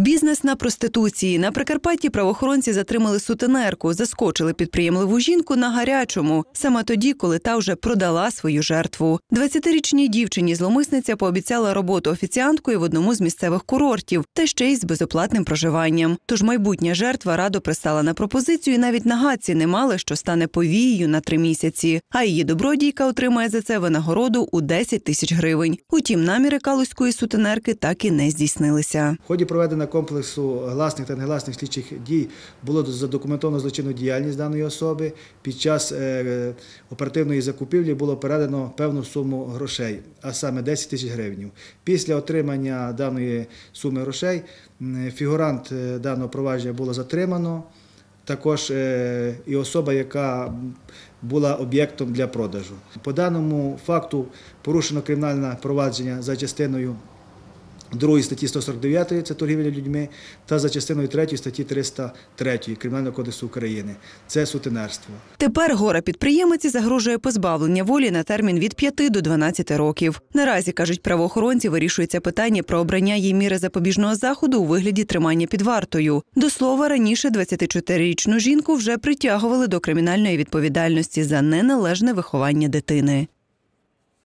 Бізнес на проституції на Прикарпатті правоохоронці затримали сутенерку, заскочили підприємливу жінку на гарячому, саме тоді, коли та вже продала свою жертву. 20-річній дівчині зломисниця пообіцяла роботу офіціанткою в одному з місцевих курортів, та ще й з безоплатним проживанням. Тож майбутня жертва радо пристала на пропозицію, і навіть на гадці не мали, що стане повією на три місяці. А її добродійка отримає за це винагороду у 10 тисяч гривень. Утім, наміри калузької сутенерки так і не здійснилися. В ході проведення комплексу гласних та негласних слідчих дій було задокументовано злочинну діяльність даної особи. Під час е, оперативної закупівлі було передано певну суму грошей, а саме 10 тисяч гривень. Після отримання даної суми грошей фігурант е, даного провадження було затримано. Також е, і особа, яка була об'єктом для продажу. По даному факту порушено кримінальне провадження за частиною 2 статті 149 це торгівля людьми, та за частиною 3 статті 303 Кримінального кодексу України. Це сутенерство. Тепер гора підприємиці загрожує позбавлення волі на термін від 5 до 12 років. Наразі кажуть правоохоронці, вирішується питання про обрання їй міри запобіжного заходу у вигляді тримання під вартою. До слова, раніше 24-річну жінку вже притягували до кримінальної відповідальності за неналежне виховання дитини.